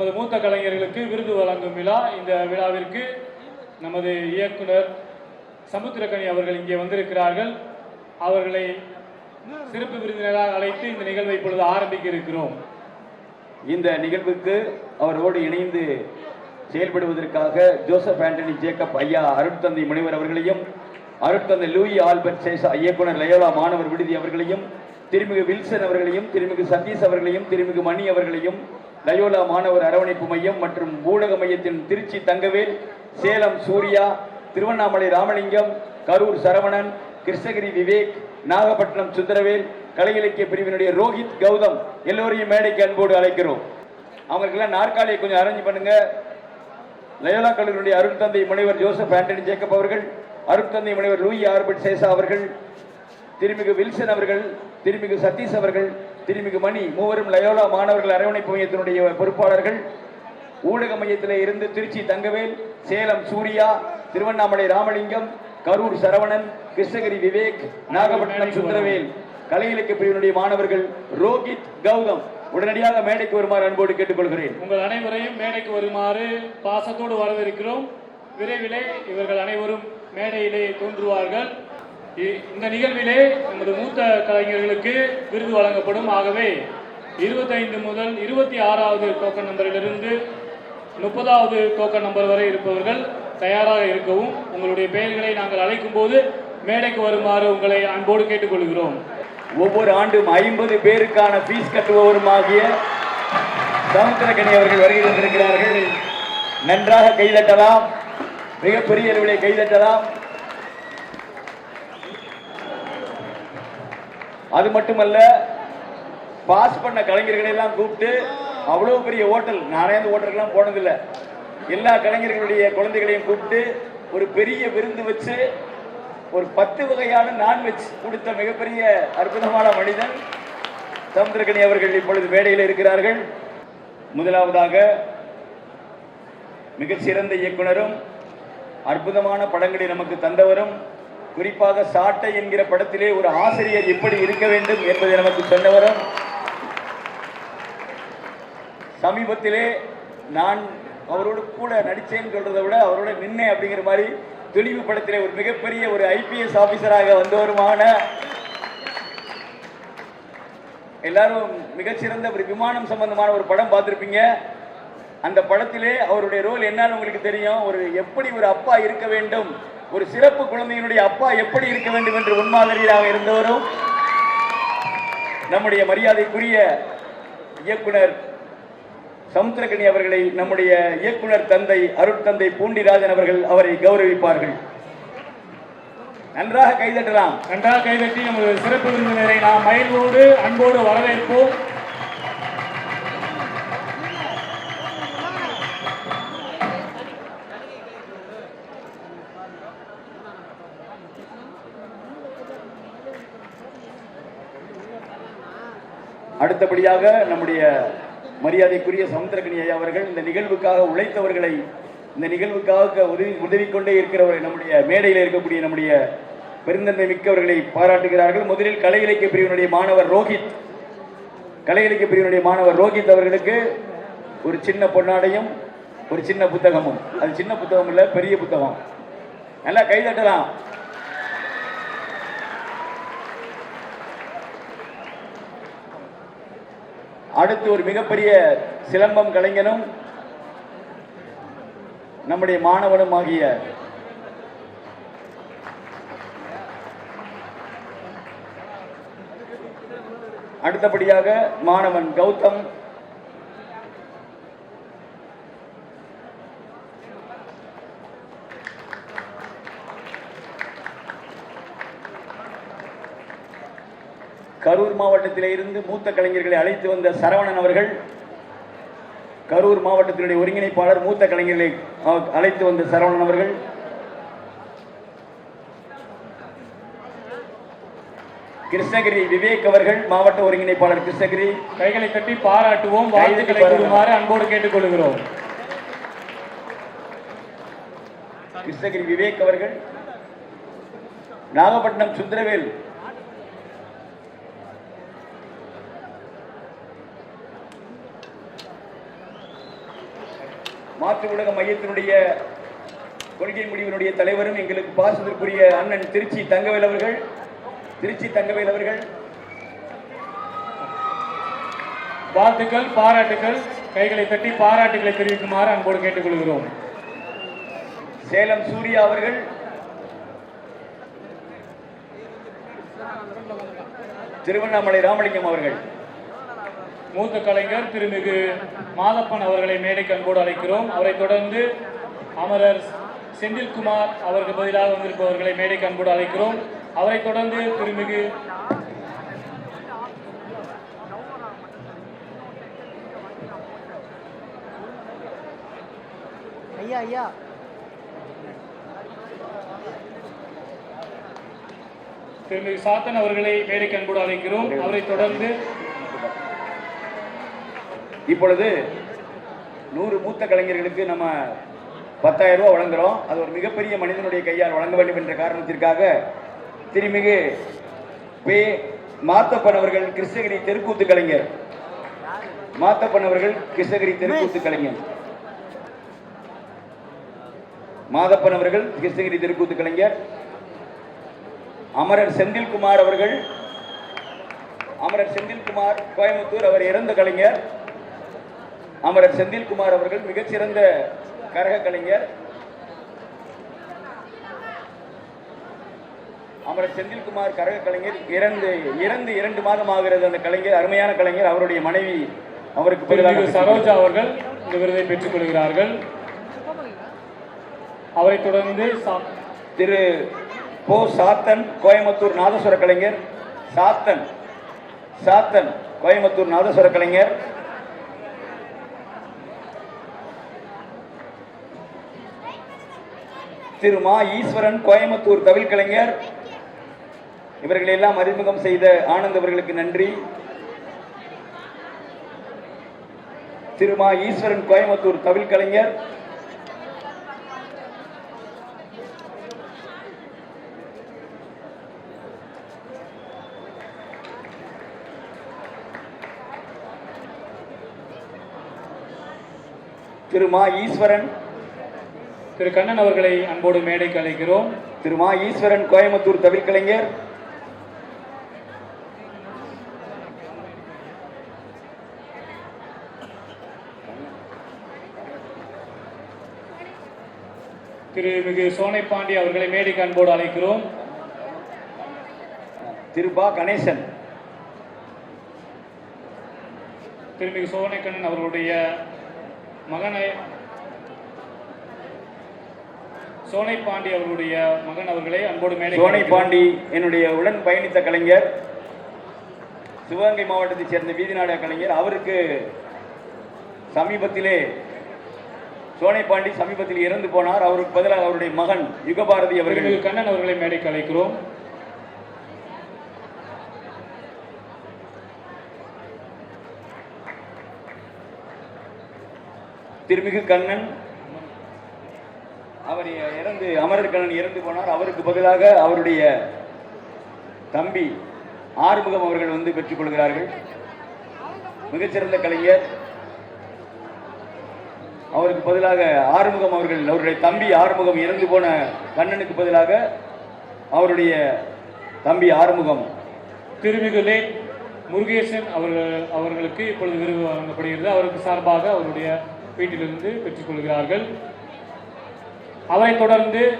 நமது மூத்த கலைஞர்களுக்கு விருது வழங்கும் விழா இந்த விழாவிற்கு நமது இயக்குனர் சமுத்திரக்கனி அவர்கள் இங்கே வந்திருக்கிறார்கள். அவர்களை சிறப்பு விருந்தினராக அழைத்து இந்த நிகழ்வை இப்பொழுது ஆரம்பிக்க இருக்கிறோம். இந்த நிகழ்வுக்கு அவரோடு இணைந்து செயல்படுவதற்காக ஜோசப் ஆண்டனி ஜேக்கப் ஐயா அருட்தந்தை முனைவர் அவர்களையும் அருட்தந்தை லூயி ஆல்பர்ட் சேஷா இயக்குனர் லயோலா மாணவர் விடுதி அவர்களையும் திருமிகு வில்சன் அவர்களையும் திருமிகு சதீஷ் அவர்களையும் திருமிகு மணி அவர்களையும் லயோலா மாணவர் அரவணைப்பு மையம் மற்றும் ஊடக மையத்தின் திருச்சி தங்கவேல் சேலம் சூர்யா திருவண்ணாமலை ராமலிங்கம் கரூர் சரவணன் கிருஷ்ணகிரி விவேக் நாகப்பட்டினம் சுந்தரவேல் கலை இலக்கிய பிரிவினுடைய ரோஹித் கௌதம் எல்லோரையும் மேடைக்கு அன்போடு அழைக்கிறோம். அவங்களுக்கெல்லாம் நாற்காலியை கொஞ்சம் அரேஞ்ச் பண்ணுங்க. லயோலா கல்லூரியுடைய அருட்தந்தை முனைவர் ஜோசப் ஆண்டனி ஜேக்கப் அவர்கள் அருட்தந்தை முனைவர் லூயி ஆர்பட் சேசா அவர்கள் திருமிகு வில்சன் அவர்கள் திருமிகு சதீஷ் அவர்கள் திருமிகு மணி மூவரும் லயோலா மாணவர்கள் அரவணைப்பு மையத்தினுடைய பொறுப்பாளர்கள். ஊடக மையத்தில் இருந்து திருச்சி தங்கவேல் சேலம் சூர்யா திருவண்ணாமலை ராமலிங்கம் கரூர் சரவணன் கிருஷ்ணகிரி விவேக் நாகப்பட்டினம் சுந்தரவேல் கலை இலக்கிய பிரிவினுடைய மாணவர்கள் ரோஹித் கௌதம். உடனடியாக மேடைக்கு வருமாறு அன்போடு கேட்டுக்கொள்கிறேன். உங்கள் அனைவரையும் மேடைக்கு வருமாறு பாசத்தோடு வரவிருக்கிறோம் விரைவிலே இவர்கள் அனைவரும் மேடையிலே தோன்றுவார்கள். இந்த நிகழ்விலே நமது மூத்த கலைஞர்களுக்கு விருது வழங்கப்படும். ஆகவே இருபத்தைந்து முதல் இருபத்தி ஆறாவது டோக்கன் நம்பரிலிருந்து முப்பதாவது டோக்கன் நம்பர் வரை இருப்பவர்கள் தயாராக இருக்கவும் உங்களுடைய பெயர்களை நாங்கள் அழைக்கும் போது மேடைக்கு வருமாறு உங்களை அன்போடு கேட்டுக்கொள்கிறோம். ஒவ்வொரு ஆண்டும் ஐம்பது பேருக்கான ஃபீஸ் கட்டுபவருமாகிய சமுத்திரக்கணி அவர்கள் வருகை தந்திருக்கிறார்கள். நன்றாக கைதட்டலாம். மிகப்பெரிய அளவிலே கைதட்டலாம். அது மட்டுமல்ல பாஸ் பண்ண கலைஞர்களை எல்லாம் கூப்பிட்டு அவ்வளவு பெரிய ஹோட்டல் நானே அந்த ஹோட்டலுக்கெல்லாம் போனதில்லை. எல்லா கலைஞர்களுடைய குழந்தைகளையும் கூப்பிட்டு ஒரு பெரிய விருந்து வச்சு ஒரு பத்து வகையான நான்வெஜ் கொடுத்த மிகப்பெரிய அற்புதமான மனிதன் சமுத்திரகனி அவர்கள் இப்பொழுது மேடையில் இருக்கிறார்கள். முதலாவதாக மிகச்சிறந்த இயக்குனரும் அற்புதமான படங்களை நமக்கு தந்தவரும் குறிப்பாக சாட்டை என்கிற படத்திலே ஒரு ஆசிரியர் எப்படி இருக்க வேண்டும் என்பதை நமக்கு சொன்னவரும் சமீபத்திலே நான் அவரோடு கூட நடிச்சேன்னு சொல்றதை விட அவரோட நின்னேன் அப்படிங்கிற மாதிரி துணிவு படத்திலே ஒரு மிகப்பெரிய ஒரு ஐபிஎஸ் ஆபீசராக வந்தவருமான எல்லாரும் மிகச்சிறந்த ஒரு விமானம் சம்பந்தமான ஒரு படம் பார்த்துருப்பீங்க. அந்த படத்திலே அவருடைய ரோல் என்னன்னு உங்களுக்கு தெரியும். ஒரு எப்படி ஒரு அப்பா இருக்க வேண்டும் ஒரு சிறப்பு குழந்தையினுடைய அப்பா எப்படி இருக்க வேண்டும் என்று முன்மாதிரியாக இருந்தவரும் நம்முடைய மரியாதைக்குரிய இயக்குனர் சமுத்திரகனி அவர்களை நம்முடைய இயக்குனர் தந்தை அருட்தந்தை பூண்டிராஜன் அவர்கள் அவரை கௌரவிப்பார்கள். நன்றாக கைதட்டலாம். நன்றாக கைதட்டி நமது சிறப்பு விருந்தினரை நாம் மயிலோடு அன்போடு வரவேற்போம். அடுத்தபடியாக நம்முடைய மரியாதைக்குரிய சமுத்திரகனி ஐயா அவர்கள் இந்த நிகழ்வுக்காக உழைத்தவர்களை இந்த நிகழ்வுக்காக உதவி உதவி கொண்டே இருக்கிறவர்கள் நம்முடைய மேடையில் இருக்கக்கூடிய நம்முடைய பெருந்தன்மை மிக்கவர்களை பாராட்டுகிறார்கள். முதலில் கலை இலக்கிய பிரிவினுடைய மாணவர் ரோஹித் கலை இலக்கிய பிரிவினுடைய மாணவர் ரோஹித் அவர்களுக்கு ஒரு சின்ன பொன்னாடையும் ஒரு சின்ன புத்தகமும். அது சின்ன புத்தகம் இல்லை பெரிய புத்தகம். நல்லா கைதட்டலாம் அடுத்து ஒரு மிகப்பெரிய சிலம்பம் கலைஞனும் நம்முடைய மாணவனும் ஆகிய அடுத்தபடியாக மாணவன் கௌதம் கரூர் மாவட்டத்திலே இருந்து மூத்த கலைஞர்களை அழைத்து வந்த சரவணன் அவர்கள் கரூர் மாவட்டத்தினுடைய ஒருங்கிணைப்பாளர் மூத்த கலைஞர்களை அழைத்து வந்த சரவணன் அவர்கள். கிருஷ்ணகிரி விவேக் அவர்கள் மாவட்ட ஒருங்கிணைப்பாளர் கிருஷ்ணகிரி. கைகளை தட்டி பாராட்டுவோம். வாழ்த்துக்களை. கூறுமாறு அன்போடு கேட்டுக்கொள்கிறோம். கிருஷ்ணகிரி விவேக் அவர்கள் நாகப்பட்டினம் சுந்தரவேல் மாற்று உலக மையத்தினுடைய கொள்கை முடிவினுடைய தலைவரும் எங்களுக்கு பாசத்திற்குரிய அண்ணன் திருச்சி தங்கவேல் அவர்கள். திருச்சி தங்கவேல் அவர்கள். வாழ்த்துக்கள் பாராட்டுக்கள். கைகளை தட்டி பாராட்டுகளை தெரிவிக்குமாறு அன்போடு கேட்டுக்கொள்கிறோம். சேலம் சூர்யா அவர்கள். திருவண்ணாமலை ராமலிங்கம் அவர்கள். மூத்த கலைஞர் திருமிகு மாதப்பன் அவர்களை மேடைக்கு அன்போடு அழைக்கிறோம். அவரைத் தொடர்ந்து அமரர் செந்தில்குமார் அவருக்கு பதிலாக வந்திருப்பவர்களை மேடைக்கு அன்போடு அழைக்கிறோம். அவரைத் தொடர்ந்து திருமிகு ஐயா ஐயா. திருமிகு சாத்தன் அவர்களை மேடைக்கு அன்போடு அழைக்கிறோம். அவரைத் தொடர்ந்து இப்பொழுது நூறு மூத்த கலைஞர்களுக்கு நம்ம பத்தாயிரம் ரூபாய் வழங்குறோம். அது ஒரு மிகப்பெரிய மனிதனுடைய கையால் வழங்க வேண்டும் என்ற காரணத்திற்காக திருமிகு பே மாத்தப்பன் அவர்கள் கிருஷ்ணகிரி தெருக்கூத்து கலைஞர். மாத்தப்பன் அவர்கள் கிருஷ்ணகிரி தெருக்கூத்து கலைஞர். மாதப்பன் அவர்கள் கிருஷ்ணகிரி தெருக்கூத்து கலைஞர். அமரர் செந்தில்குமார் அவர்கள் அமரர் செந்தில்குமார் கோயம்புத்தூர் அவர் இறந்த கலைஞர். அமரர் செந்தில்குமார் அவர்கள் மிகச்சிறந்த கரக கலைஞர். அமரர் செந்தில்குமார் கரக கலைஞர் இறந்து இறந்து இரண்டு மாதம் ஆகிறது அந்த கலைஞர் அருமையான கலைஞர். அவருடைய மனைவி அவருக்கு பதிலாக சரோஜா அவர்கள் இந்த விருதை பெற்றுக் கொள்கிறார்கள் அவரைத் தொடர்ந்து திரு போ சாத்தன் கோயம்புத்தூர் நாதஸ்வர கலைஞர். சாத்தன் சாத்தன் கோயம்புத்தூர் நாதஸ்வர கலைஞர். திரு மா ஈஸ்வரன் கோயம்புத்தூர் தவில் கலைஞர். இவர்களை எல்லாம் அறிமுகம் செய்த ஆனந்த் அவர்களுக்கு நன்றி. திரு மா ஈஸ்வரன் கோயம்புத்தூர் தவில் கலைஞர். திரு மா ஈஸ்வரன் திரு கண்ணன் அவர்களை அன்போடு மேடைக்கு அழைக்கிறோம். திரு மா ஈஸ்வரன் கோயம்புத்தூர் திரு மிகு சோனை பாண்டி அவர்களை மேடைக்கு அன்போடு அழைக்கிறோம். திரு பா கணேசன். திருமிகு சோனைக்கண்ணன் அவர்களுடைய மகனை சோனைப்பாண்டி அவர்களுடைய மகன் அவர்களை அன்போடு மேடை சோனை பாண்டி என்னுடைய உடன் பயணித்த கலைஞர் சிவகங்கை மாவட்டத்தைச் சேர்ந்த வீதி நாடக கலைஞர் அவருக்கு சமீபத்திலே சோனை பாண்டி சமீபத்தில் இறந்து போனார். அவருக்கு பதிலாக அவருடைய மகன் யுகபாரதி அவர்கள். கண்ணன் அவர்களை மேடைக்கு அழைக்கிறோம். திருமிகு கண்ணன் அவர் இறந்து அமரர் கண்ணன் இறந்து போனார். அவருக்கு பதிலாக அவருடைய தம்பி ஆறுமுகம் அவர்கள் வந்து பெற்றுக் கொள்கிறார்கள். மிகச்சிறந்த கலைஞர். அவருக்கு பதிலாக ஆறுமுகம் அவர்கள் அவருடைய தம்பி ஆறுமுகம் இறந்து போன கண்ணனுக்கு பதிலாக அவருடைய தம்பி ஆறுமுகம் திருமிகு முருகேசன் அவர்கள் அவர்களுக்கு இப்பொழுது விருது வழங்கப்படுகிறது. அவருக்கு சார்பாக அவருடைய வீட்டிலிருந்து பெற்றுக்கொள்கிறார்கள் அவரை தொடர்ந்து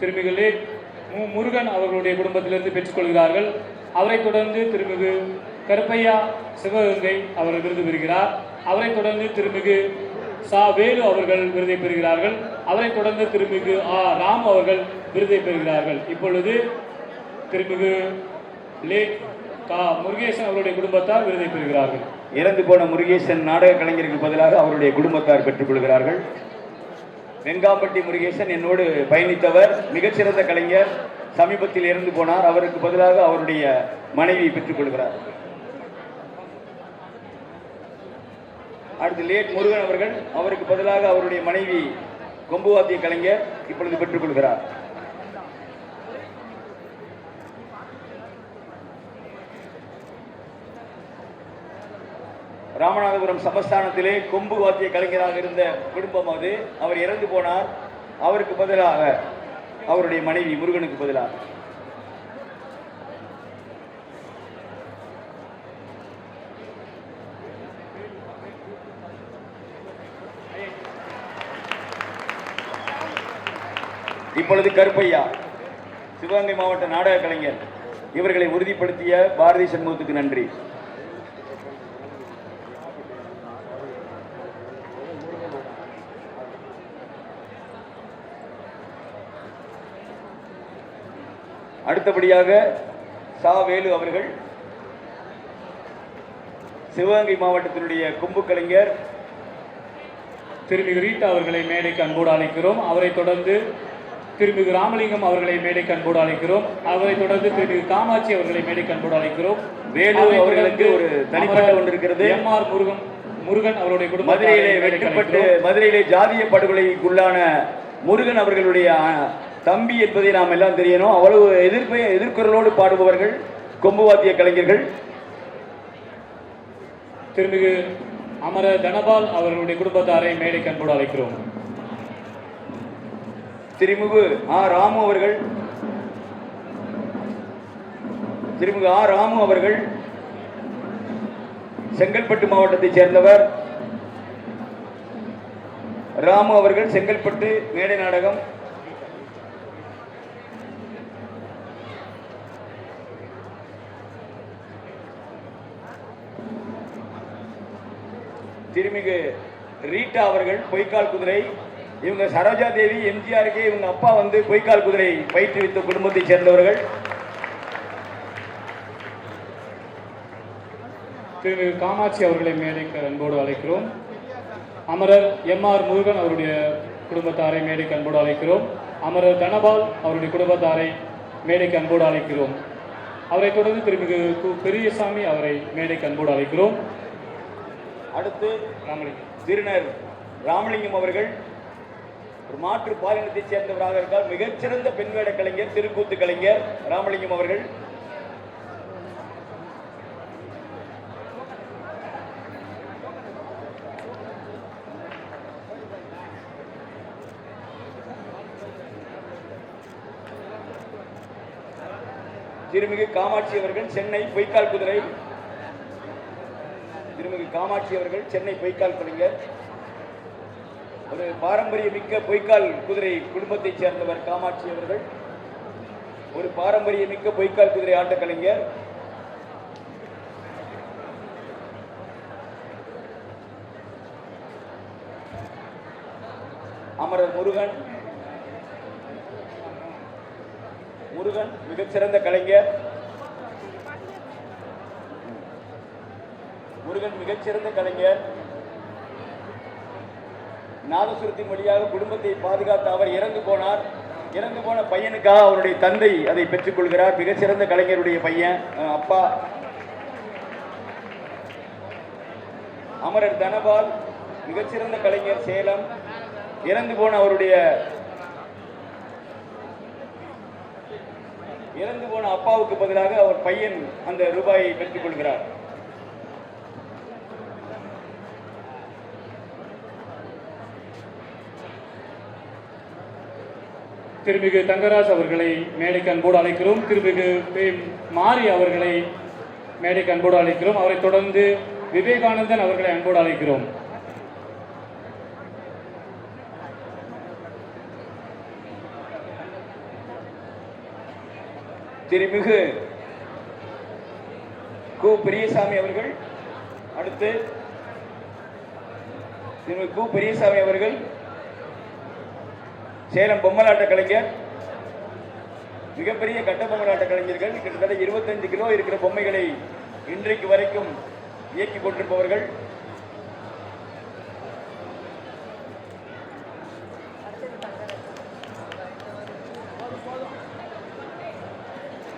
திருமிகளே லே மு. முருகன் அவர்களுடைய குடும்பத்திலிருந்து பெற்றுக்கொள்கிறார்கள். அவரை தொடர்ந்து திருமிகு கருப்பையா சிவகங்கை அவர் விருது பெறுகிறார். அவரை தொடர்ந்து திருமிகு சா. வேலு அவர்கள் விருதை பெறுகிறார்கள். அவரை தொடர்ந்து திருமிகு ஆ. ராம் அவர்கள் விருதை பெறுகிறார்கள். இப்பொழுது திருமிகு லே. கா. முருகேசன் அவருடைய குடும்பத்தார் விருதை பெறுகிறார்கள். இறந்து போன முருகேசன் நாடக கலைஞருக்கு பதிலாக அவருடைய குடும்பத்தார் பெற்றுக் கொள்கிறார்கள். வெங்காம்பட்டி முருகேசன் என்னோடு பயணித்தவர் மிகச்சிறந்த கலைஞர் சமீபத்தில் இறந்து போனார். அவருக்கு பதிலாக அவருடைய மனைவி பெற்றுக் கொள்கிறார். அடுத்து லேட் முருகன் அவர்கள் அவருக்கு பதிலாக அவருடைய மனைவி கொம்புவாத்திய கலைஞர் இப்பொழுது பெற்றுக் ராமநாதபுரம் சமஸ்தானத்திலே கொம்பு வாத்திய கலைஞராக இருந்த குடும்பம் அது. அவர் இறந்து போனார். அவருக்கு பதிலாக அவருடைய மனைவி முருகனுக்கு பதிலாக. இப்பொழுது கருப்பையா சிவகங்கை மாவட்ட நாடக கலைஞர். இவர்களை உறுதிப்படுத்திய பாரதி சண்முகத்துக்கு நன்றி. அடுத்தபடியாக சா வேலு அவர்கள் சிவகங்கை மாவட்டத்தினுடைய கொம்பு கலைஞர் திருமிகு ரீட்டா அவர்களை மேடைக்கு அன்போடு அழைக்கிறோம் அவரைத் தொடர்ந்து திருமிகு ராமலிங்கம் அவர்களை மேடைக்கு அன்போடு அழைக்கிறோம் அவரைத் தொடர்ந்து திருமிகு காமாட்சி அவர்களை மேடைக்கு அன்போடு அழைக்கிறோம் வேலு அவர்களுக்கு ஒரு தனிப்பட்ட ஒன்று இருக்கிறது. எம் ஆர் முருகன் முருகன் அவருடைய மதுரையிலே குடும்பத்தாரை மேடைக்கு வெட்டப்பட்டு. மதுரையிலே ஜாதிய படுகொலைக்குள்ளான முருகன் அவர்களுடைய தம்பி என்பதை நாம் எல்லாம் தெரியணும். அவ்வளவு எதிர்ப்பு எதிர்குரலோடு பாடுபவர்கள் கொம்பு வாத்திய கலைஞர்கள். திருமிகு அமர தனபால் அவர்களுடைய குடும்பத்தாரை மேடை கண்போடு அழைக்கிறோம். திருமுகு ஆ ராமு அவர்கள். திருமுகு ஆ ராமு அவர்கள். செங்கல்பட்டு மாவட்டத்தைச் சேர்ந்தவர். ராமு அவர்கள் செங்கல்பட்டு மேடை நாடகம். திருமிகு ரீட்டா அவர்கள் பொய்க்கால் குதிரை இவங்க சரோஜா தேவி எம்ஜிஆருக்கு இவங்க அப்பா வந்து பொய்க்கால் குதிரை பயிற்றுவித்த குடும்பத்தைச் சேர்ந்தவர்கள். திருமிகு காமாட்சி அவர்களை மேடைக்கு அன்போடு அழைக்கிறோம். அமரர் எம் ஆர் முருகன் அவருடைய குடும்பத்தாரை மேடைக்கு அன்போடு அழைக்கிறோம். அமரர் தனபால் அவருடைய குடும்பத்தாரை மேடைக்கு அன்போடு அழைக்கிறோம். அவரைத் தொடர்ந்து திருமிகு கு பெரியசாமி அவரை மேடைக்கு அன்போடு அழைக்கிறோம். அடுத்து ராமலிங்கம். திருநர் ராமலிங்கம் அவர்கள் ஒரு மாற்று பாலினத்தை சேர்ந்தவராக இருக்கால் மிகச்சிறந்த பெண் வேட கலைஞர் திருக்கூத்து கலைஞர் ராமலிங்கம் அவர்கள். திருமிகு காமாட்சி அவர்கள் சென்னை பொய்க்கால் குதிரை திருமிகு காமாட்சி அவர்கள் சென்னை பொய்க்கால் கலைஞர். ஒரு பாரம்பரிய மிக்க பொய்க்கால் குதிரை குடும்பத்தைச் சேர்ந்தவர் காமாட்சி அவர்கள். ஒரு பாரம்பரிய மிக்க பொய்க்கால் குதிரை ஆட்ட கலைஞர். அமரர் முருகன். முருகன் மிகச்சிறந்த கலைஞர். முருகன் மிகச்சிறந்த கலைஞர். நாதசுரத்தின் வழியாக குடும்பத்தை பாதுகாத்த அவர் இறந்து போனார். இறந்து போன பையனுக்காக அவருடைய தந்தை அதை பெற்றுக்கொள்கிறார் மிகச்சிறந்த கலைஞருடைய பையன் அப்பா. அமரர் தனபால் மிகச்சிறந்த கலைஞர் சேலம். இறந்து போன அவருடைய இறந்து போன அப்பாவுக்கு பதிலாக அவர் பையன் அந்த ரூபாயை பெற்றுக் திருமிகு தங்கராஜ் அவர்களை மேடைக்கு அன்போடு அழைக்கிறோம். திருமிகு மாரி அவர்களை மேடைக்கு அன்போடு அழைக்கிறோம். அவரை தொடர்ந்து விவேகானந்தன் அவர்களை அன்போடு அழைக்கிறோம். திருமிகு கு பெரியசாமி அவர்கள் அடுத்து திருமிகு கு பெரியசாமி அவர்கள் சேலம் பொம்மலாட்ட கலைஞர் மிகப்பெரிய கட்ட பொம்மலாட்ட கலைஞர்கள் கிட்டத்தட்ட 25 கிலோ இருக்கிற பொம்மைகளை இன்றைக்கு வரைக்கும் இயக்கி கொண்டிருப்பவர்கள்.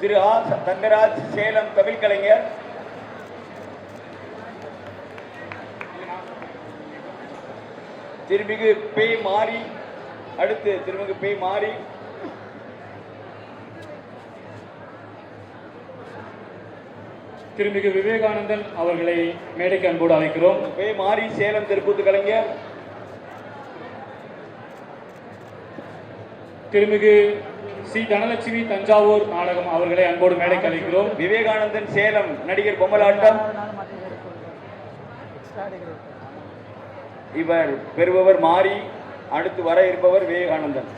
திரு ஆ தங்கராஜ் சேலம் தமிழ் கலைஞர். திருமிகு பே மாறி அடுத்து திருமங்க பே மாறி. திருமிகு விவேகானந்தன் அவர்களை மேடைக்கு அன்போடு அழைக்கிறோம். பே மாறி சேலம் திருப்பூத்து கலைஞர். திருமிகு சி தனலட்சுமி தஞ்சாவூர் நாடகம் அவர்களை அன்போடு மேடைக்கு அழைக்கிறோம். விவேகானந்தன் சேலம் நடிகர் பொம்மலாட்டம். இவர் பெறுபவர் மாறி. அடுத்து வர இருப்பவர் விவேகானந்தன்.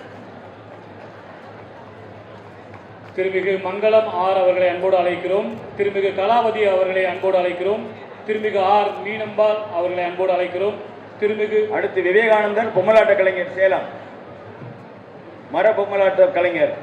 திருமிகு மங்களம் ஆர் அவர்களை அன்போடு அழைக்கிறோம். திருமிகு கலாவதி அவர்களை அன்போடு அழைக்கிறோம். திருமிகு ஆர் மீனம்பால் அவர்களை அன்போடு அழைக்கிறோம். திருமிகு அடுத்து விவேகானந்தன் பொம்மலாட்ட கலைஞர் சேலம். மர பொம்மலாட்ட கலைஞர்.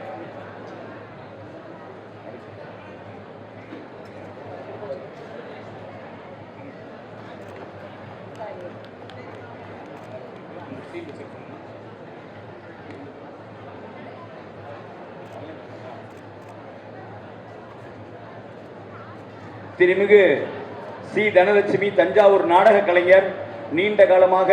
திருமிகு சி. தனலட்சுமி தஞ்சாவூர் நாடக கலைஞர் நீண்ட காலமாக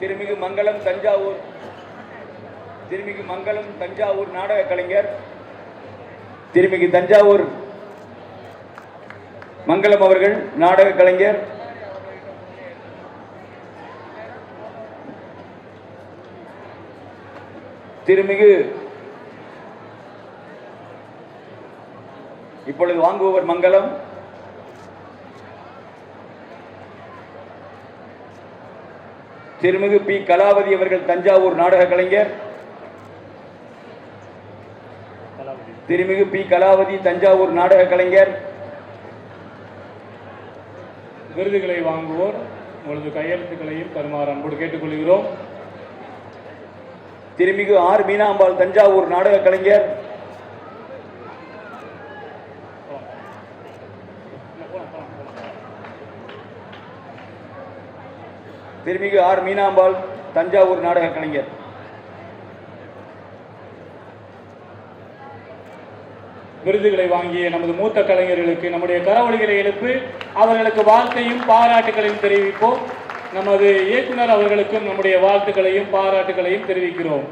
திருமிகு மங்களம் தஞ்சாவூர் திருமிகு மங்களம் தஞ்சாவூர் நாடக கலைஞர் திருமிகு தஞ்சாவூர் மங்களம் அவர்கள் நாடக கலைஞர் திருமிகு. இப்பொழுது வாங்குபவர் மங்களம். திருமிகு பி. கலாவதி அவர்கள் தஞ்சாவூர் நாடக கலைஞர். திருமிகு பி. கலாவதி தஞ்சாவூர் நாடக கலைஞர். விருதுகளை வாங்குவோர் உங்களது கையெழுத்துக்களையும் தருமாறு அன்போடு கேட்டுக்கொள்கிறோம். திருமிகு ஆர் மீனாம்பாள் தஞ்சாவூர் நாடக கலைஞர். திருமிகு ஆர் மீனாம்பாள் தஞ்சாவூர் நாடக கலைஞர். விருதுகளை வாங்கிய நமது மூத்த கலைஞர்களுக்கு நம்முடைய கரவொலிகளை எழுப்பு அவர்களுக்கு வாழ்த்தையும் பாராட்டுகளையும் தெரிவிப்போம். நமது இயக்குனர் அவர்களுக்கும் நம்முடைய வாழ்த்துக்களையும் பாராட்டுகளையும் தெரிவிக்கிறோம்.